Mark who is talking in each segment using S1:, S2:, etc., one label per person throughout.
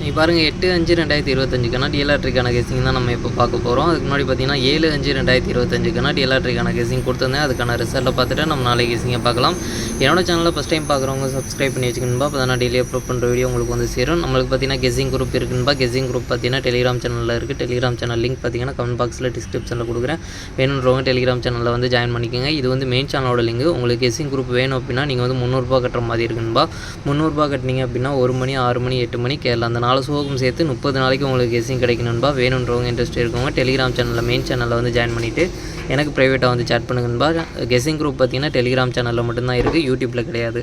S1: நீங்கள் பாருங்கள் எட்டு அஞ்சு ரெண்டாயிரத்தி இருபத்தஞ்சுக்கான டிஎல்ஆர்ட்ரிக்கான கேசிங் தான் நம்ம இப்போ பார்க்க போகிறோம் அதுக்கு முன்னாடி பார்த்தீங்கன்னா ஏழு அஞ்சு ரெண்டாயிரத்தி இருபத்தஞ்சுக்கான டிஎல்ஆர்ட்ரிக்கான கேசிங் கொடுத்துருந்தேன். அதுக்கான ரிசல்ட்டை பார்த்துட்டு நம்ம நாளைக்கு கேசிங்கை பார்க்கலாம். என்னோட சேனலில் ஃபஸ்ட் டைம் பார்க்குறவங்க சப்ஸ்கிரைப் பண்ணி வச்சுக்கணும்பா. அப்போ தான் நான் டெய்லி அப்லோட் பண்ணுற வீடியோ உங்களுக்கு வந்து சேரும். நம்மளுக்கு பார்த்தீங்கன்னா கெஸிங் குரூப் இருக்குன்பா. கெஸிங் குரூப் பார்த்தீங்கன்னா டெலிகிராம் சேனலில் இருக்குது டெலிகிராம் சேனல் லிங்க் பார்த்தீங்கன்னா கமெண்ட் பாக்ஸில் டிஸ்கிரிப்ஷனில் கொடுக்குறேன். வேணுன்றவங்க டெலிகிராம் சேனலில் வந்து ஜாயின் பண்ணிக்கோங்க. இது வந்து மெயின் சேனலோட லிங்க் உங்களுக்கு கெஸிங் குரூப் வேணும் அப்படின்னா நீங்கள் வந்து முந்நூறுரூபா கட்டுற மாதிரி இருக்குன்பா. முந்நூறுரூபா கட்டினீங்க அப்படின்னா ஒரு மணி ஆறு மணி எட்டு மணி கேரளா அந்த நாலு ஷோக்கும் சேர்த்து முப்பது நாளைக்கு உங்களுக்கு கெஸிங் கிடைக்கணும்பா வேணுன்றவங்க இன்ட்ரெஸ்ட் இருக்கவங்க டெலிகிராம் சேனலில் மெயின் சேனலில் வந்து ஜாயின் பண்ணிவிட்டு எனக்கு ப்ரைவேட்டாக வந்து சேட் பண்ணுங்கன்பா கெஸ்ஸிங் குரூப் பார்த்தீங்கன்னா டெலிகிராம் சேனலில் மட்டும்தான் இருக்குது யூடியூப்பில் கிடையாது.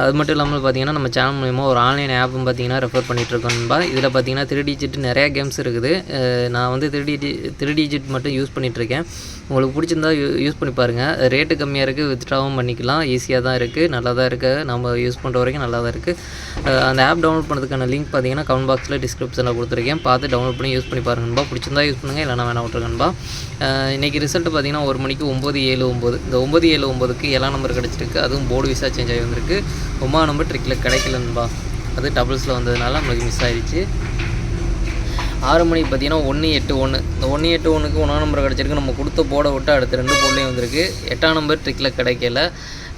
S1: அது மட்டும் இல்லாமல் பார்த்தீங்கன்னா நம்ம சேனல் மூலிமா ஒரு ஆன்லைன் ஆப்பும் பார்த்தீங்கன்னா ரெஃபர் பண்ணிகிட்ருக்கோம்பா இதில் பார்த்தீங்கன்னா த்ரீ டிஜிட் நிறையா கேம்ஸ் இருக்குது. நான் வந்து த்ரீ டிஜி த்ரீ டிஜிட் மட்டும் யூஸ் பண்ணிகிட்ருக்கேன் உங்களுக்கு பிடிச்சிருந்தா யூ யூஸ் பண்ணி பாருங்கள் ரேட்டு கம்மியாக இருக்குது வித்ட்ராவும் பண்ணிக்கலாம். ஈஸியாக தான் இருக்குது நல்லா தான் இருக்குது நம்ம யூஸ் பண்ணுற வரைக்கும் நல்லா தான் இருக்குது அந்த ஆப் டவுன்லோட் பண்ணுறதுக்கான லிங்க் பார்த்தீங்கன்னா கமெண்ட் பாக்ஸில் டிஸ்கிரிப்ஷனில் கொடுத்துருக்கேன். பார்த்து டவுன்லோட் பண்ணி யூஸ் பண்ணி பாருங்கன்பா பிடிச்சிருந்தா யூஸ் பண்ணுங்கள் இல்லைனா வேணா விட்ருங்கன்பா இன்றைக்கி ரிசல்ட் பார்த்தீங்கன்னா ஒரு மணிக்கு ஒம்பது ஏழு ஒம்பது இந்த ஒம்பது ஏழு ஒம்பதுக்கு எல்லா நம்பர் கிடச்சிருக்கு. அதுவும் போர்டு விசா சேஞ்ச் ஆகி வந்திருக்கு. ஒம்பது நம்பர் ட்ரிக்கில் கிடைக்கலன்பா அது டபுள்ஸில் வந்ததுனால நம்மளுக்கு மிஸ் ஆயிடுச்சு. ஆறு மணிக்கு பார்த்தீங்கன்னா ஒன்று எட்டு ஒன்று. இந்த ஒன்று எட்டு ஒன்றுக்கு ஒன்றாம் நம்பர் கிடச்சிருக்கு. நம்ம கொடுத்த போட விட்டு அடுத்த ரெண்டு போர்ட்லேயும் வந்திருக்கு. எட்டாம் நம்பர் ட்ரிக்கில் கிடைக்கல.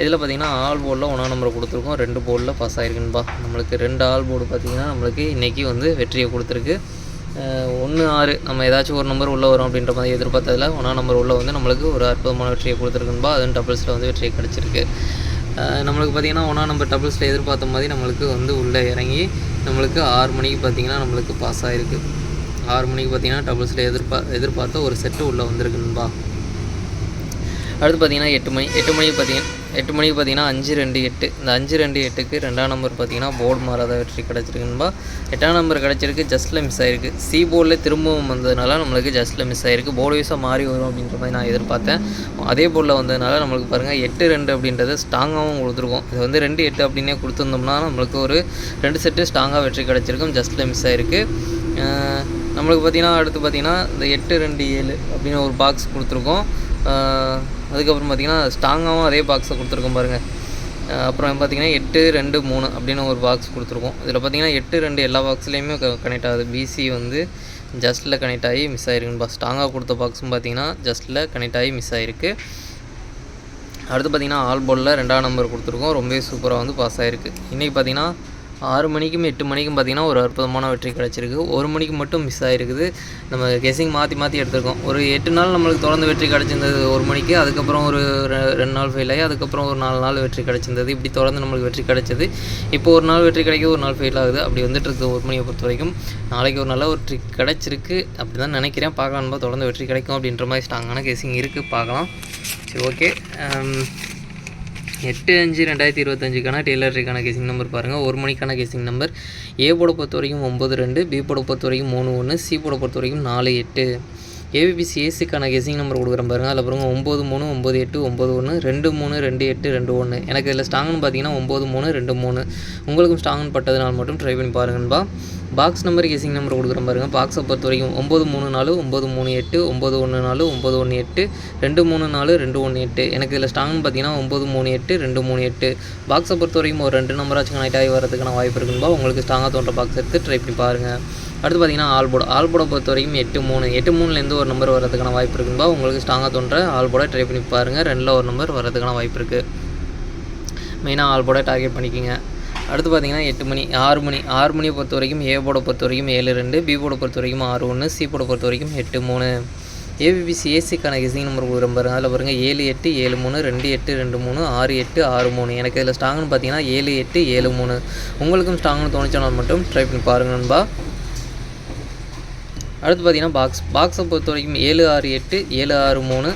S1: இதில் பார்த்தீங்கன்னா ஆல் போர்டில் ஒன்றாம் நம்பர் கொடுத்துருக்கோம். ரெண்டு போர்டில் பாஸ் ஆகிருக்குன்பா நம்மளுக்கு ரெண்டு ஆல் போர்டு பார்த்தீங்கன்னா நம்மளுக்கு இன்றைக்கி வந்து வெற்றியை கொடுத்துருக்கு. ஒன்று ஆறு. நம்ம ஏதாச்சும் ஒரு நம்பர் உள்ளே வரும் அப்படின்ற மாதிரி எதிர்பார்த்ததில் ஒன்றாம் நம்பர் உள்ளே வந்து நம்மளுக்கு ஒரு அற்புதமான வெற்றியை கொடுத்துருக்குன்பா அதுவும் டபுள்ஸில் வந்து வெற்றியை கிடச்சிருக்கு. நம்மளுக்கு பார்த்திங்கன்னா ஒன்றா நம்பர் டபுள்ஸில் எதிர்பார்த்த மாதிரி நம்மளுக்கு வந்து உள்ளே இறங்கி நம்மளுக்கு ஆறு மணிக்கு பார்த்திங்கன்னா நம்மளுக்கு பாஸ் ஆகிருக்கு ஆறு மணிக்கு பார்த்திங்கன்னா டபுள்ஸில் எதிர்பார் எதிர்பார்த்த ஒரு செட்டு உள்ளே வந்திருக்குன்பா அடுத்து பார்த்திங்கன்னா எட்டு மணி எட்டு மணிக்கு பார்த்திங்கன்னா எட்டு மணிக்கு பார்த்தீங்கன்னா அஞ்சு ரெண்டு எட்டு. இந்த அஞ்சு ரெண்டு எட்டுக்கு ரெண்டாம் நம்பர் பார்த்தீங்கன்னா போர்டு மாறாத வெற்றி கிடச்சிருக்குன்பா எட்டாம் நம்பர் கிடச்சிருக்கு ஜஸ்ட்டில் மிஸ் ஆயிருக்கு. சி போர்டில் திரும்பவும் வந்ததுனால நம்மளுக்கு ஜஸ்ட்டில் மிஸ் ஆயிருக்கு. போர்டு வைஸாக மாறி வரும் அப்படின்ற மாதிரி நான் எதிர்பார்த்தேன். அதே போர்டில் வந்ததுனால நம்மளுக்கு பாருங்கள் எட்டு ரெண்டு அப்படின்றது ஸ்ட்ராங்காகவும் கொடுத்துருக்கோம். இது வந்து ரெண்டு எட்டு அப்படின்னே கொடுத்துருந்தோம்னா நம்மளுக்கு ஒரு ரெண்டு செட்டு ஸ்ட்ராங்காக வெற்றி கிடச்சிருக்கும். ஜஸ்ட்டில் மிஸ் ஆயிருக்கு. நம்மளுக்கு பார்த்தீங்கன்னா அடுத்து பார்த்தீங்கன்னா இந்த எட்டு ரெண்டு ஏழு அப்படின்னு ஒரு பாக்ஸ் கொடுத்துருக்கோம். அதுக்கப்புறம் பார்த்தீங்கன்னா ஸ்ட்ராங்காகவும் அதே பாக்ஸை கொடுத்துருக்கோம் பாருங்கள் அப்புறம் பார்த்தீங்கன்னா எட்டு ரெண்டு மூணு அப்படின்னு ஒரு பாக்ஸ் கொடுத்துருக்கோம். இதில் பார்த்தீங்கன்னா எட்டு ரெண்டு எல்லா பாக்ஸ்லேயுமே கனெக்ட் ஆகுது. பிசி வந்து ஜஸ்ட்டில் கனெக்ட் ஆகி மிஸ் ஆகிருக்குன்பா ஸ்ட்ராங்காக கொடுத்த பாக்ஸும் பார்த்தீங்கன்னா ஜஸ்ட்டில் கனெக்ட் ஆகி மிஸ் ஆகிருக்கு அடுத்து பார்த்தீங்கன்னா ஆல் போலில் ரெண்டாம் நம்பர் கொடுத்துருக்கோம். ரொம்பவே சூப்பராக வந்து பாஸ் ஆகிருக்கு இன்றைக்கி பார்த்தீங்கன்னா ஆறு மணிக்கும் எட்டு மணிக்கும் பார்த்தீங்கன்னா ஒரு அற்புதமான வெற்றி கிடச்சிருக்கு. ஒரு மணிக்கு மட்டும் மிஸ் ஆகிருக்குது நம்ம கெஸிங் மாற்றி மாற்றி எடுத்திருக்கோம். ஒரு எட்டு நாள் நம்மளுக்கு தொடர்ந்து வெற்றி கிடச்சிருந்தது ஒரு மணிக்கு அதுக்கப்புறம் ஒரு ரெ- ரெண்டு நாள் ஃபெயில் ஆகி அதுக்கப்புறம் ஒரு நாலு நாள் வெற்றி கிடச்சிருந்தது. இப்படி தொடர்ந்து நம்மளுக்கு வெற்றி கிடச்சிது. இப்போ ஒரு நாள் வெற்றி கிடைக்க ஒரு நாள் ஃபெயில் ஆகுது. அப்படி வந்துட்டு இருக்குது ஒரு மணியை பொறுத்த வரைக்கும். நாளைக்கு ஒரு நல்ல ஒரு ட்ரிக் கிடச்சிருக்கு. அப்படி தான் நினைக்கிறேன். பார்க்கலாம் தொடர்ந்து வெற்றி கிடைக்கும் அப்படின்ற மாதிரி ஸ்ட்ராங்கான கேசிங் இருக்குது பார்க்கலாம். சரி ஓகே எட்டு அஞ்சு ரெண்டாயிரத்தி இருபத்தஞ்சுக்கான டெய்லரிக்கான கேசிங் நம்பர் பாருங்கள் ஒரு மணிக்கான கேசிங் நம்பர் ஏ போட பொறுத்த வரைக்கும் ஒம்பது ரெண்டு பி போட பொறுத்த வரைக்கும் மூணு ஒன்று சி போட பொறுத்த வரைக்கும் நாலு எட்டு. ஏபிபிசி ஏசிக்கான கெஸிங் நம்பர் கொடுக்குறேன் பாருங்கள் அதில் பாருங்கள் ஒம்பது மூணு ஒம்பது எட்டு ஒம்பது ஒன்று ரெண்டு மூணு ரெண்டு எட்டு ரெண்டு ஒன்று எனக்கு இதில் ஸ்ட்ராங்னு பார்த்தீங்கன்னா ஒம்பது மூணு ரெண்டு மூணு. உங்களுக்கும் ஸ்ட்ராங்னு பட்டதுனால மட்டும் ட்ரை பண்ணி பாருங்கன்பா பாக்ஸ் நம்பர் கெஸிங் நம்பர் கொடுக்குறேன் பாருங்கள் பாக்ஸை பொறுத்த வரைக்கும் ஒம்பது மூணு நாலு ஒம்பது மூணு எட்டு ஒம்பது ஒன்று நாலு ஒம்பது ஒன்று எட்டு ரெண்டு மூணு நாலு ரெண்டு ஒன்று எட்டு. எனக்கு இதில் ஸ்ட்ராங்னு பார்த்தீங்கன்னா ஒம்பது மூணு எட்டு ரெண்டு மூணு எட்டு. பாக்ஸை பொறுத்த வரைக்கும் ஒரு ரெண்டு நம்பராச்சும் கனெக்ட் ஆகி வரதுக்கான வாய்ப்பு இருக்குன்பா உங்களுக்கு ஸ்ட்ராங்காக தோன்ற பாக்ஸ் எடுத்து ட்ரை பண்ணி பாருங்கள் அடுத்து பார்த்தீங்கன்னா ஆல்போட. ஆல்போட பொறுத்த வரைக்கும் எட்டு மூணு. எட்டு மூணுலேருந்து ஒரு நம்பர் வரதுக்கான வாய்ப்பு இருக்குன்பா உங்களுக்கு ஸ்ட்ராங்காக தோன்ற ஆல்போட ட்ரை பண்ணி பாருங்கள் ரெண்டில் ஒரு நம்பர் வரதுக்கான வாய்ப்பு இருக்குது மெயினாக ஆல்போட டார்கெட் பண்ணிக்கோங்க. அடுத்து பார்த்தீங்கன்னா எட்டு மணி ஆறு மணி. ஆறு மணியை பொறுத்த வரைக்கும் ஏ போர்டை பொறுத்த வரைக்கும் ஏழு ரெண்டு. பி பொறுத்த வரைக்கும் ஆறு ஒன்று சி போட பொறுத்த வரைக்கும் எட்டு மூணு. ஏபிபிசி ஏசிக்கான கெஸிங் நம்பர் கொடுக்குறேன் பாருங்க. அதில் பாருங்கள் ஏழு எட்டு ஏழு மூணு. ரெண்டு எட்டு ரெண்டு மூணு. ஆறு எட்டு ஆறு மூணு. எனக்கு இதில் ஸ்ட்ராங்னு பார்த்தீங்கன்னா ஏழு எட்டு ஏழு மூணு. உங்களுக்கும் ஸ்ட்ராங்னு தோணுச்சுனா மட்டும் ட்ரை பண்ணி பாருங்க நண்பா. அடுத்து பார்த்தீங்கன்னா பாக்ஸ் பாக்ஸை பொறுத்த வரைக்கும் ஏழு ஆறு எட்டு ஏழு ஆறு மூணு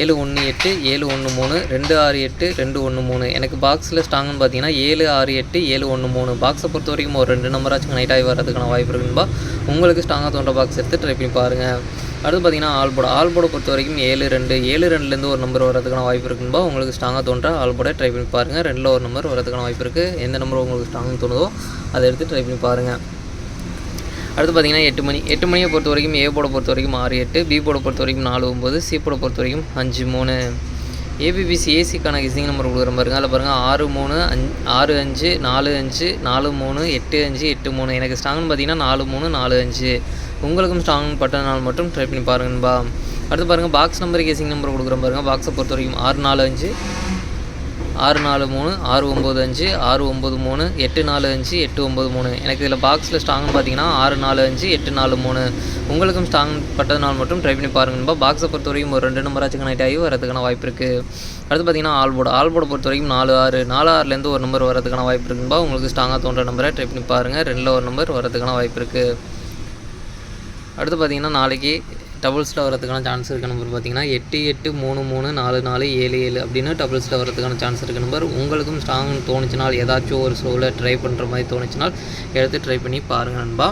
S1: ஏழு ஒன்று எட்டு ஏழு ஒன்று மூணு ரெண்டு ஆறு எட்டு ரெண்டு ஒன்று மூணு. எனக்கு பாக்ஸில் ஸ்ட்ராங்குன்னு பார்த்தீங்கன்னா ஏழு ஆறு எட்டு ஏழு ஒன்று மூணு. பாக்ஸை பொறுத்த வரைக்கும் ஒரு ரெண்டு நம்பராச்சும் நைட் ஆகி வர்றதுக்கான வாய்ப்பு இருக்குன்பா உங்களுக்கு ஸ்ட்ராங்காக தோன்ற பாக்ஸ் எடுத்து ட்ரை பண்ணி பாருங்கள் அடுத்து பார்த்தீங்கன்னா ஆல்போட ஆல்போட பொறுத்த வரைக்கும் ஏழு ரெண்டு ஏழு ரெண்டுலேருந்து ஒரு நம்பர் வரதுக்கான வாய்ப்பு இருக்குன்பா உங்களுக்கு ஸ்ட்ராங்காக தோன்ற ஆல்போட ட்ரை பண்ணி பாருங்கள் ரெண்டில் ஒரு நம்பர் வரதுக்கான வாய்ப்பு இருக்குது எந்த நம்பர் உங்களுக்கு ஸ்ட்ராங்னு தோணுதோ அதை எடுத்து ட்ரை பண்ணி பாருங்கள் அடுத்து பார்த்தீங்கன்னா எட்டு மணி எட்டு மணியை பொறுத்த வரைக்கும் ஏ போட பொறுத்த வரைக்கும் ஆறு எட்டு பி போட பொறுத்த வரைக்கும் நாலு ஒம்பது சி போட பொறுத்த வரைக்கும் அஞ்சு மூணு. ஏபிபிசி ஏசிக்கான கிசிங் நம்பர் கொடுக்குற பாருங்க. அதில் பாருங்கள் ஆறு மூணு அஞ்சு ஆறு அஞ்சு நாலு அஞ்சு நாலு மூணு எட்டு அஞ்சு எட்டு மூணு. எனக்கு ஸ்ட்ராங்னு பார்த்தீங்கன்னா நாலு மூணு நாலு அஞ்சு. உங்களுக்கும் ஸ்ட்ராங் பட்டனால் மட்டும் ட்ரை பண்ணி பாருங்கன்பா. அடுத்து பாருங்கள் பாக்ஸ் நம்பர் கேசிங் நம்பர் கொடுக்குற பாருங்கள் பாக்ஸை பொறுத்த வரைக்கும் ஆறு நாலு அஞ்சு. ஆறு நாலு மூணு ஆறு ஒம்பது அஞ்சு ஆறு ஒம்பது மூணு எட்டு நாலு அஞ்சு எட்டு ஒம்பது மூணு. எனக்கு இதில் பாக்ஸில் ஸ்ட்ராங்னு பார்த்தீங்கன்னா ஆறு நாலு அஞ்சு எட்டு நாலு மூணு. உங்களுக்கும் ஸ்ட்ராங் பட்டதுனால் மட்டும் ட்ரை பண்ணி பாருங்கன்பா பாக்ஸை பொறுத்த வரைக்கும் ஒரு ரெண்டு நம்பராச்சும் கனெக்ட் ஆகி வரதுக்கான வாய்ப்பு இருக்குது அடுத்து பார்த்தீங்கன்னா ஆல்போர்டு ஆல்போர்டை பொறுத்த வரைக்கும் நாலு ஆறு நாலு ஆறுலேருந்து ஒரு நம்பர் வரதுக்கான வாய்ப்பு இருக்குன்பா உங்களுக்கு ஸ்ட்ராங்காக தோன்ற நம்பரை ட்ரை பண்ணி பாருங்கள் ரெண்டில் ஒரு நம்பர் வரதுக்கான வாய்ப்பு இருக்குது அடுத்து பார்த்தீங்கன்னா நாளைக்கு டபுள்ஸில் வரதுக்கான சான்ஸ் இருக்க நம்பர் பார்த்தீங்கன்னா எட்டு எட்டு மூணு மூணு நாலு நாலு ஏழு ஏழு அப்படின்னு டபுள்ஸில் வரதுக்கான சான்ஸ் இருக்க நம்பர் உங்களுக்கும் ஸ்ட்ராங்னு தோணுச்சுனால் ஏதாச்சும் ஒரு ஷோவில் ட்ரை பண்ணுற மாதிரி தோணுச்சுனால் எடுத்து ட்ரை பண்ணி பாருங்கள் நண்பா.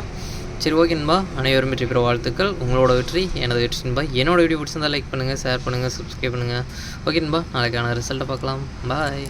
S1: சரி ஓகே நண்பா. அனைவரும் வெற்றி பெற வாழ்த்துக்கள். உங்களோட வெற்றி எனது வெற்றி நண்பா. என்னோட வீடியோ பிடிச்சிருந்தால் லைக் பண்ணுங்கள் ஷேர் பண்ணுங்கள் சப்ஸ்கிரைப் பண்ணுங்கள் ஓகே நண்பா நாளைக்கான ரிசல்ட்டை பார்க்கலாம். பாய்